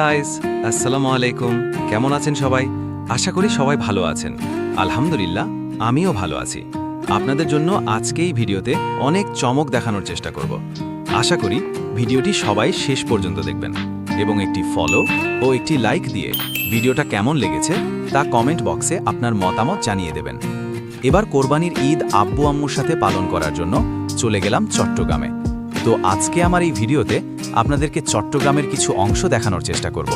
Guys আসসালামু আলাইকুম। কেমন আছেন সবাই? আশা করি সবাই ভালো আছেন। আলহামদুলিল্লাহ, আমিও ভালো আছি। আপনাদের জন্য আজকে এই ভিডিওতে অনেক চমক দেখানোর চেষ্টা করব। আশা করি ভিডিওটি সবাই শেষ পর্যন্ত দেখবেন এবং একটি ফলো ও একটি লাইক দিয়ে ভিডিওটা কেমন লেগেছে তা কমেন্ট বক্সে আপনার মতামত জানিয়ে দেবেন। এবার কোরবানির ঈদ আব্বু আম্মুর সাথে পালন করার জন্য চলে গেলাম চট্টগ্রামে। তো আজকে আমার এই ভিডিওতে আপনাদেরকে চট্টগ্রামের কিছু অংশ দেখানোর চেষ্টা করব।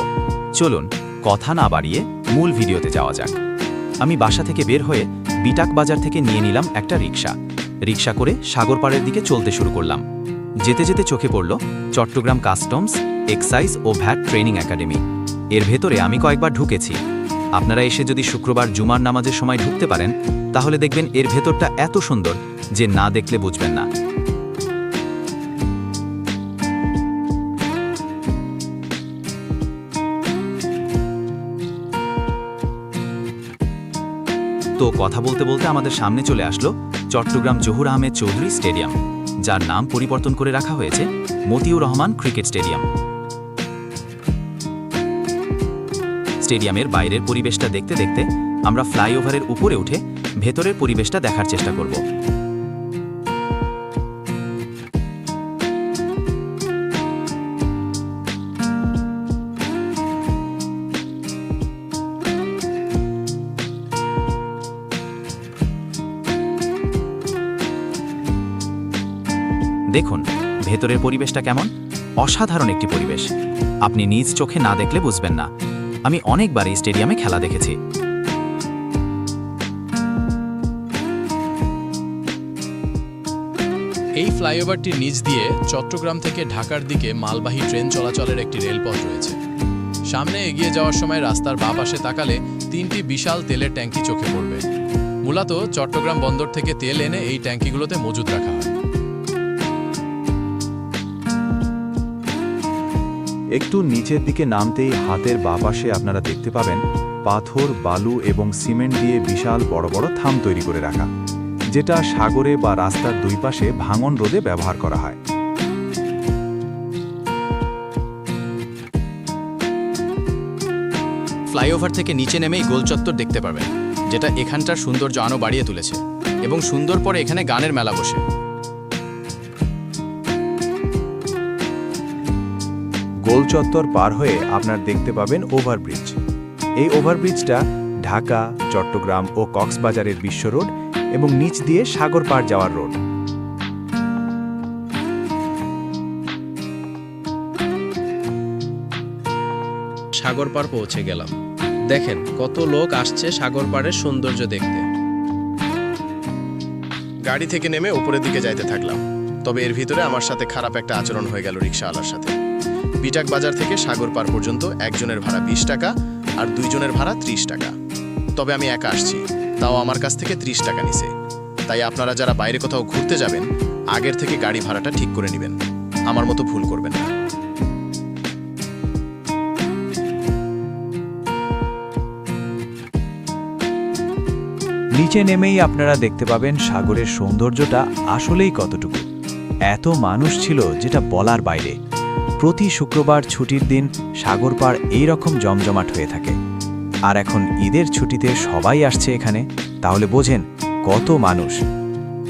চলুন, কথা না বাড়িয়ে মূল ভিডিওতে যাওয়া যাক। আমি বাসা থেকে বের হয়ে বিটাক বাজার থেকে নিয়ে নিলাম একটা রিক্সা রিক্সা করে সাগরপাড়ের দিকে চলতে শুরু করলাম। যেতে যেতে চোখে পড়ল চট্টগ্রাম কাস্টমস, এক্সাইজ ও ভ্যাট ট্রেনিং একাডেমি। এর ভেতরে আমি কয়েকবার ঢুকেছি। আপনারা এসে যদি শুক্রবার জুমার নামাজের সময় ঢুকতে পারেন, তাহলে দেখবেন এর ভেতরটা এত সুন্দর যে না দেখলে বুঝবেন না। তো কথা বলতে বলতে আমাদের সামনে চলে আসলো চট্টগ্রাম জহুর আহমেদ চৌধুরী স্টেডিয়াম, যার নাম পরিবর্তন করে রাখা হয়েছে মতিউর রহমান ক্রিকেট স্টেডিয়াম। স্টেডিয়ামের বাইরের পরিবেশটা দেখতে দেখতে আমরা ফ্লাইওভারের উপরে উঠে ভেতরের পরিবেশটা দেখার চেষ্টা করব। দেখুন, ভেতরের পরিবেশটা কেমন? অসাধারণ একটি পরিবেশ। আপনি নিজ চোখে না দেখলে বুঝবেন না। আমি অনেকবার এই স্টেডিয়ামে খেলা দেখেছি। এই ফ্লাইওভারটির নিচ দিয়ে চট্টগ্রাম থেকে ঢাকার দিকে মালবাহী ট্রেন চলাচলের একটি রেলপথ রয়েছে। সামনে এগিয়ে যাওয়ার সময় রাস্তার বাঁ পাশে তাকালে তিনটি বিশাল তেলের ট্যাঙ্কি চোখে পড়বে। মূলত চট্টগ্রাম বন্দর থেকে তেল এনে এই ট্যাঙ্কিগুলোতে মজুত রাখা হয়। একটু নিচের দিকে নামতেই হাতের বাপাশে আপনারা দেখতে পাবেন পাথর, বালু এবং সিমেন্ট দিয়ে বিশাল বড় বড় থাম তৈরি করে রাখা, যেটা সাগরে বা রাস্তার দুই পাশে ভাঙন রোধে ব্যবহার করা হয়। ফ্লাইওভার থেকে নিচে নেমেই গোল চত্বর দেখতে পাবেন, যেটা এখানটার সৌন্দর্য আরও বাড়িয়ে তুলেছে এবং সুন্দর পরে এখানে গানের মেলা বসে। গোল চত্বর পার হয়ে আপনার দেখতে পাবেন ওভারব্রিজ। এই ওভারব্রিজটা ঢাকা, চট্টগ্রাম ও কক্সবাজারের বিশ্ব রোড এবং নিচ দিয়ে সাগর পার যাওয়ার রোড। সাগর পার পৌঁছে গেলাম। দেখেন কত লোক আসছে সাগর পাড়ের সৌন্দর্য দেখতে। গাড়ি থেকে নেমে উপরের দিকে যাইতে থাকলাম। তবে এর ভিতরে আমার সাথে খারাপ একটা আচরণ হয়ে গেল রিক্সাওয়ালার সাথে। বিটাক বাজার থেকে সাগর পার পর্যন্ত একজনের ভাড়া বিশ টাকা আর দুইজনের ভাড়া ত্রিশ টাকা। তবে আমি একা আসছি, তাও আমার কাছ থেকে ত্রিশ টাকা নিছে। তাই আপনারা যারা বাইরে কোথাও ঘুরতে যাবেন, আগের থেকে গাড়ি ভাড়াটা ঠিক করে নেবেন। আমার মতো ভুল করবেন না। নিচে নেমেই আপনারা দেখতে পাবেন সাগরের সৌন্দর্যটা আসলেই কতটুকু। এত মানুষ ছিল যেটা বলার বাইরে। প্রতি শুক্রবার ছুটির দিন সাগর পার এই রকম জমজমাট হয়ে থাকে। আর এখন ঈদের ছুটিতে সবাই আসছে এখানে, তাহলে বোঝেন কত মানুষ।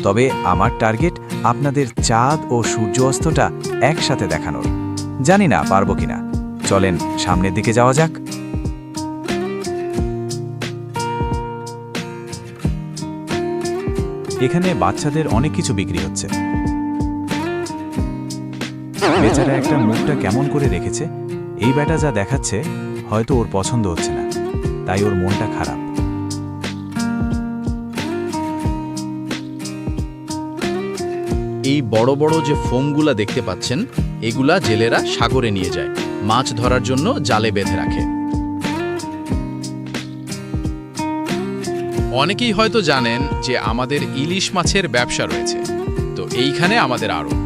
তবে আমার টার্গেট আপনাদের চাঁদ ও সূর্য অস্তটা একসাথে দেখানোর। জানি না পারব কিনা। চলেন সামনের দিকে যাওয়া যাক। এখানে বাচ্চাদের অনেক কিছু বিক্রি হচ্ছে। বেচারা একটা মুখটা কেমন করে রেখেছে? এই ব্যাটা যা দেখাচ্ছে, হয়তো ওর পছন্দ হচ্ছে না। তাই ওর মনটা খারাপ। এই বড় বড় যে ফোমগুলা দেখতে পাচ্ছেন, এগুলা জেলেরা সাগরে নিয়ে যায়। মাছ ধরার জন্য জালে বেঁধে রাখে। অনেকেই হয়তো জানেন যে আমাদের ইলিশ মাছের ব্যবসা রয়েছে। তো এইখানে আমাদের আড়ত।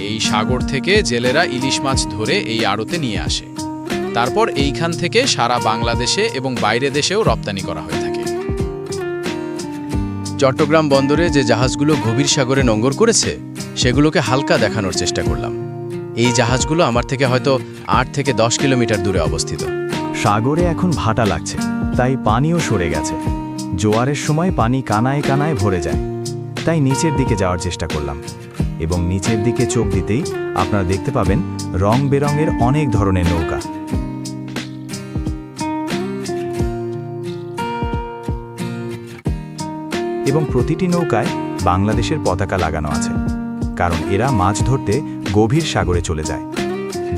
এই সাগর থেকে জেলেরা ইলিশ মাছ ধরে এই আড়তে নিয়ে আসে। তারপর এইখান থেকে সারা বাংলাদেশে এবং বাইরে দেশেও রপ্তানি করা হয়ে থাকে। চট্টগ্রাম বন্দরে যে জাহাজগুলো গভীর সাগরে নোঙ্গর করেছে, সেগুলোকে হালকা দেখানোর চেষ্টা করলাম। এই জাহাজগুলো আমার থেকে হয়তো আট থেকে দশ কিলোমিটার দূরে অবস্থিত। সাগরে এখন ভাটা লাগছে, তাই পানিও সরে গেছে। জোয়ারের সময় পানি কানায় কানায় ভরে যায়। তাই নিচের দিকে যাওয়ার চেষ্টা করলাম। এবং নিচের দিকে চোখ দিতেই আপনারা দেখতে পাবেন রং বেরঙের অনেক ধরনের নৌকা। এবং প্রতিটি নৌকায় বাংলাদেশের পতাকা লাগানো আছে, কারণ এরা মাছ ধরতে গভীর সাগরে চলে যায়।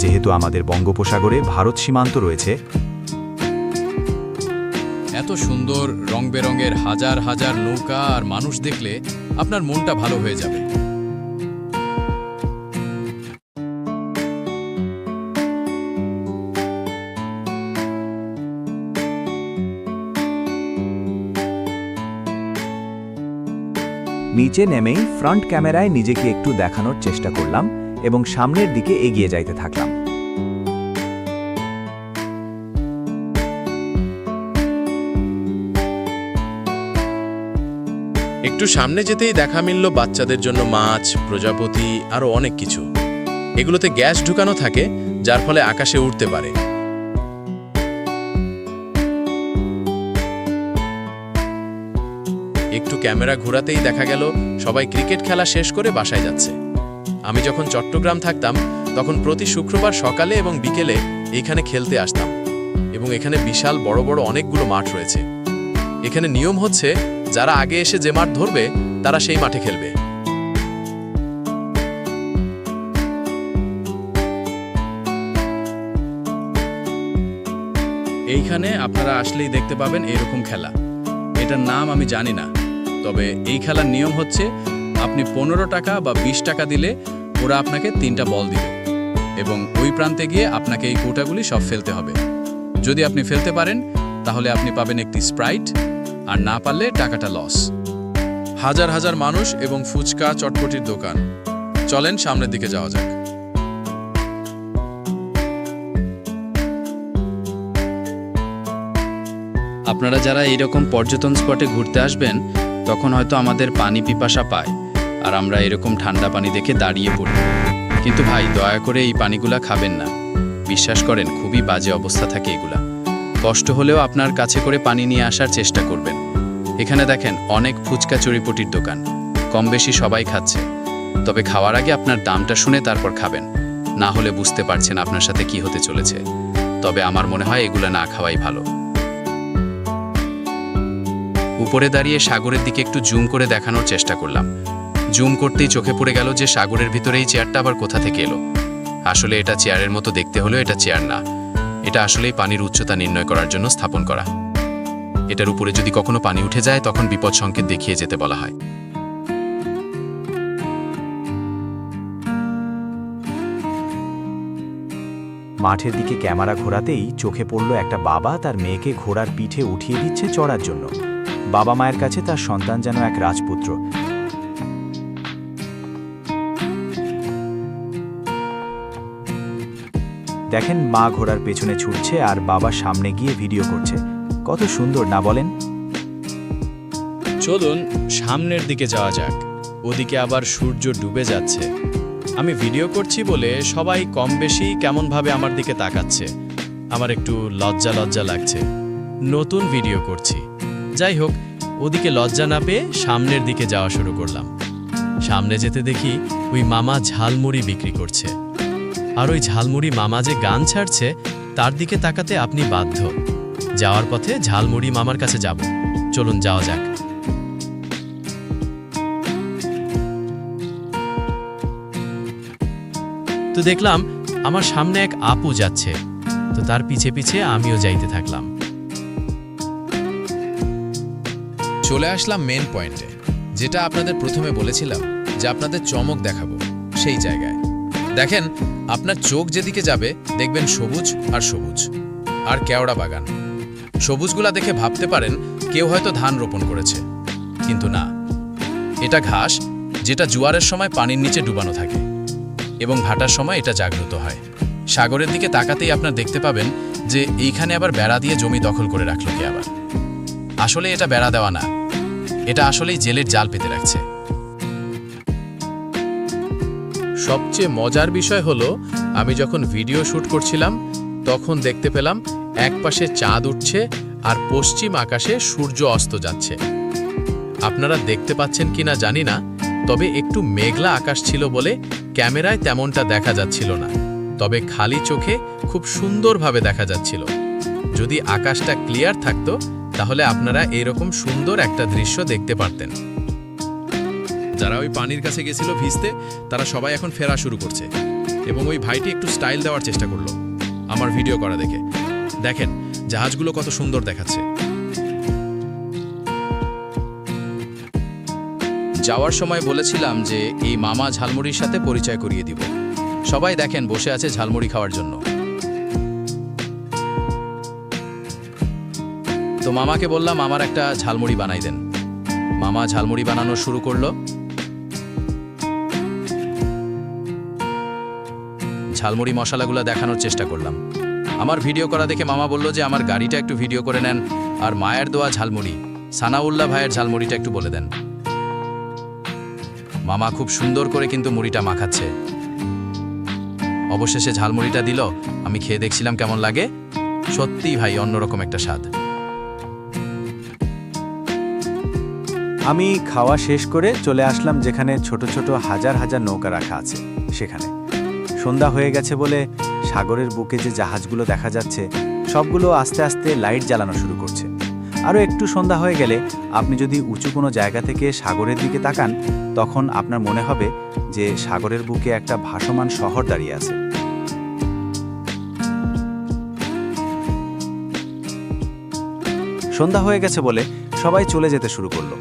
যেহেতু আমাদের বঙ্গোপসাগরে ভারত সীমান্ত রয়েছে, এত সুন্দর রং বেরঙের হাজার হাজার নৌকা আর মানুষ দেখলে আপনার মনটা ভালো হয়ে যাবে। নিচে নেমেই ফ্রন্ট ক্যামেরায় নিজেকে একটু দেখানোর চেষ্টা করলাম এবং সামনের দিকে এগিয়ে যাইতে থাকলাম। একটু সামনে যেতেই দেখা মিলল বাচ্চাদের জন্য মাছ, প্রজাপতি, আরও অনেক কিছু। এগুলোতে গ্যাস ঢুকানো থাকে, যার ফলে আকাশে উঠতে পারে। ক্যামেরা ঘোরাতেই দেখা গেল, সবাই ক্রিকেট খেলা শেষ করে বাসায় যাচ্ছে। আমি যখন চট্টগ্রাম থাকতাম, তখন প্রতি শুক্রবার সকালে এবং বিকেলে এইখানে খেলতে আসতাম এবং এখানে বিশাল বড় বড় অনেকগুলো মাঠ রয়েছে। এখানে নিয়ম হচ্ছে, যারা আগে এসে যে মাঠ ধরবে, তারা সেই মাঠে খেলবে। এইখানে আপনারা আসলেই দেখতে পাবেন এরকম খেলা। এটার নাম আমি জানি না। তবে এই খেলার নিয়ম হচ্ছে আপনি পনেরো টাকা বা বিশ টাকা দিলে ওরা আপনাকে তিনটা বল দিবে এবং ওই প্রান্তে গিয়ে আপনাকে এই কৌটাগুলি সব ফেলতে হবে। যদি আপনি ফেলতে পারেন, তাহলে আপনি পাবেন একটি স্প্রাইট আর না পারলে টাকাটা লস। হাজার হাজার মানুষ এবং ফুচকা চটপটির দোকান। চলেন সামনের দিকে যাওয়া যাক। আপনারা যারা এইরকম পর্যটন স্পটে ঘুরতে আসবেন তখন হয়তো আমাদের পানি পিপাসা পায়, আর আমরা এরকম ঠান্ডা পানি দেখে দাঁড়িয়ে পড়ি। কিন্তু ভাই, দয়া করে এই পানিগুলা খাবেন না। বিশ্বাস করেন, খুবই বাজে অবস্থা থাকে এগুলা। কষ্ট হলেও আপনার কাছে করে পানি নিয়ে আসার চেষ্টা করবেন। এখানে দেখেন, অনেক ফুচকা চড়িপটির দোকান। কম বেশি সবাই খাচ্ছে। তবে খাওয়ার আগে আপনার দামটা শুনে তারপর খাবেন। না হলে বুঝতে পারছেন আপনার সাথে কি হতে চলেছে। তবে আমার মনে হয় এগুলো না খাওয়াই ভালো। উপরে দাঁড়িয়ে সাগরের দিকে একটু জুম করে দেখানোর চেষ্টা করলাম। জুম করতেই চোখে পড়ে গেল যে সাগরের ভিতরে এই চেয়ারটা আবার কোথা থেকে এলো। আসলে এটা চেয়ারের মতো দেখতে হলেও এটা চেয়ার না। এটা আসলেই পানির উচ্চতা নির্ণয় করার জন্য স্থাপন করা। এটার উপরে যদি কখনো পানি উঠে যায়, তখন বিপদ সংকেত দেখিয়ে যেতে বলা হয়। মাঠের দিকে ক্যামেরা ঘোরাতেই চোখে পড়ল একটা বাবা তার মেয়েকে ঘোড়ার পিঠে উঠিয়ে দিচ্ছে চড়ার জন্য। বাবা মায়ের কাছে তার সন্তান যেন এক রাজপুত্র। দেখেন মা ঘোড়ার পেছনে ছুটছে আর বাবা সামনে গিয়ে ভিডিও করছে। কত সুন্দর, না বলেন? চলুন সামনের দিকে যাওয়া যাক। ওদিকে আবার সূর্য ডুবে যাচ্ছে। আমি ভিডিও করছি বলে সবাই কম বেশি কেমনভাবে আমার দিকে তাকাচ্ছে। আমার একটু লজ্জা লজ্জা লাগছে। নতুন ভিডিও করছি। যাই হোক ওদিকে লজ্জা না পেয়ে সামনের দিকে যাওয়া শুরু করলাম। সামনে যেতে দেখি ওই মামা ঝালমুড়ি বিক্রি করছে। আর ওই ঝালমুড়ি মামা যে গান ছাড়ছে, তার দিকে তাকাতে আপনি বাধ্য। যাওয়ার পথে ঝালমুড়ি মামার কাছে যাব। চলুন যাওয়া যাক। তো দেখলাম আমার সামনে এক আপু যাচ্ছে। তো তার পিছে পিছে আমিও যাইতে থাকলাম। চলে আসলাম মেন পয়েন্টে যেটা আপনাদের প্রথমে বলেছিলাম যে আপনাদের চমক দেখাবো, সেই জায়গায়। দেখেন, আপনার চোখ যেদিকে যাবে, দেখবেন সবুজ আর সবুজ, আর কেওড়া বাগান। সবুজগুলা দেখে ভাবতে পারেন, কেউ হয়তো ধান রোপণ করেছে। কিন্তু না, এটা ঘাস, যেটা জোয়ারের সময় পানির নিচে ডুবানো থাকে, এবং ভাটার সময় এটা জাগ্রত হয়। সাগরের দিকে তাকাতেই আপনার দেখতে পাবেন যে এইখানে আবার বেড়া দিয়ে জমি দখল করে রাখল কে আবার। আসলে এটা বেড়া দেওয়া না এটা আসলেই জেলের জাল পেতে রাখছে সবচেয়ে মজার বিষয় হলো, আমি যখন ভিডিও শ্যুট করছিলাম, তখন দেখতে পেলাম একপাশে চাঁদ উঠছে আর পশ্চিম আকাশে সূর্য অস্ত যাচ্ছে। আপনারা দেখতে পাচ্ছেন কিনা জানি না, তবে একটু মেঘলা আকাশ ছিল বলে ক্যামেরায় তেমনটা দেখা যাচ্ছিল না। তবে খালি চোখে খুব সুন্দরভাবে দেখা যাচ্ছিল। যদি আকাশটা ক্লিয়ার থাকতো, তাহলে আপনারা এরকম সুন্দর একটা দৃশ্য দেখতে পারতেন। যারা ওই পানির কাছে গেছিল ভিজতে, তারা সবাই এখন ফেরা শুরু করছে এবং ওই ভাইটি একটু স্টাইল দেওয়ার চেষ্টা করল আমার ভিডিও করা দেখে। দেখেন, জাহাজগুলো কত সুন্দর দেখাচ্ছে। যাওয়ার সময় বলেছিলাম যে, এই মামা ঝালমুড়ির সাথে পরিচয় করিয়ে দিব। সবাই দেখেন বসে আছে ঝালমুড়ি খাওয়ার জন্য। তো মামাকে বললাম, আমার একটা ঝালমুড়ি বানাই দেন। মামা ঝালমুড়ি বানানো শুরু করল। ঝালমুড়ি মশলাগুলো দেখানোর চেষ্টা করলাম। আমার ভিডিও করা দেখে মামা বলল যে, আমার গাড়িটা একটু ভিডিও করে নেন আর মায়ের দোয়া ঝালমুড়ি, সানাউল্লাহ ভাইয়ের ঝালমুড়িটা একটু বলে দেন। মামা খুব সুন্দর করে কিন্তু মুড়িটা মাখাচ্ছে। অবশেষে ঝালমুড়িটা দিল। আমি খেয়ে দেখছিলাম কেমন লাগে। সত্যিই ভাই, অন্যরকম একটা স্বাদ। আমি খাওয়া শেষ করে চলে আসলাম যেখানে ছোট ছোট হাজার হাজার নৌকা রাখা আছে, সেখানে। সন্ধ্যা হয়ে গেছে বলে সাগরের বুকে যে জাহাজগুলো দেখা যাচ্ছে, সবগুলো আস্তে আস্তে লাইট জ্বালানো শুরু করছে। আরও একটু সন্ধ্যা হয়ে গেলে আপনি যদি উঁচু কোনো জায়গা থেকে সাগরের দিকে তাকান, তখন আপনার মনে হবে যে সাগরের বুকে একটা ভাসমান শহর দাঁড়িয়ে আছে। সন্ধ্যা হয়ে গেছে বলে সবাই চলে যেতে শুরু করল।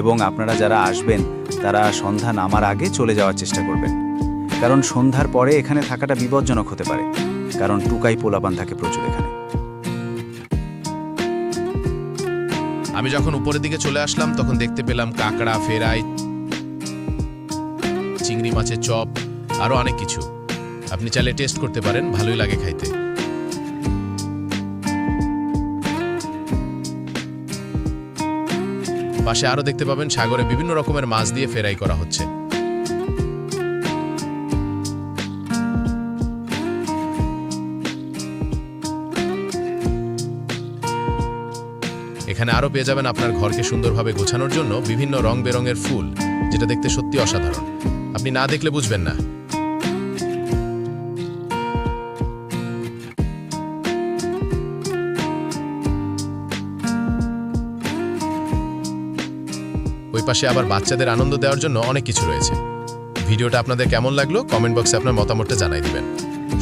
এবং আপনারা যারা আসবেন, তারা সন্ধ্যা নামার আগে চলে যাওয়ার চেষ্টা করবেন। কারণ সন্ধ্যার পরে এখানে থাকাটা বিপজ্জনক হতে পারে, কারণ টুকাই পোলাপান থাকে প্রচুর এখানে। আমি যখন উপরের দিকে চলে আসলাম, তখন দেখতে পেলাম কাঁকড়া, ফেরাই, চিংড়ি মাছের চপ আরও অনেক কিছু। আপনি চাইলে টেস্ট করতে পারেন, ভালোই লাগে খাইতে। পাশে আরও দেখতে পাবেন সাগরে বিভিন্ন রকমের মাছ দিয়ে ফেরাই করা হচ্ছে। এখানে আরও পেয়ে যাবেন আপনার ঘরকে সুন্দরভাবে গোছানোর জন্য বিভিন্ন রং বেরঙের ফুল, যেটা দেখতে সত্যি অসাধারণ। আপনি না দেখলে বুঝবেন না। পাশে আবার বাচ্চাদের আনন্দ দেওয়ার জন্য অনেক কিছু রয়েছে। ভিডিওটা আপনাদের কেমন লাগল কমেন্ট বক্সে আপনার মতামতটা জানাই দিবেন।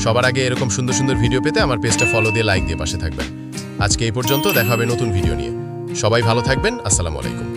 সবার আগে এরকম সুন্দর সুন্দর ভিডিও পেতে আমার পেজটা ফলো দিয়ে লাইক দিয়ে পাশে থাকবেন। আজকে এই পর্যন্ত দেখা হবে নতুন ভিডিও নিয়ে। সবাই ভালো থাকবেন, আসসালামু আলাইকুম।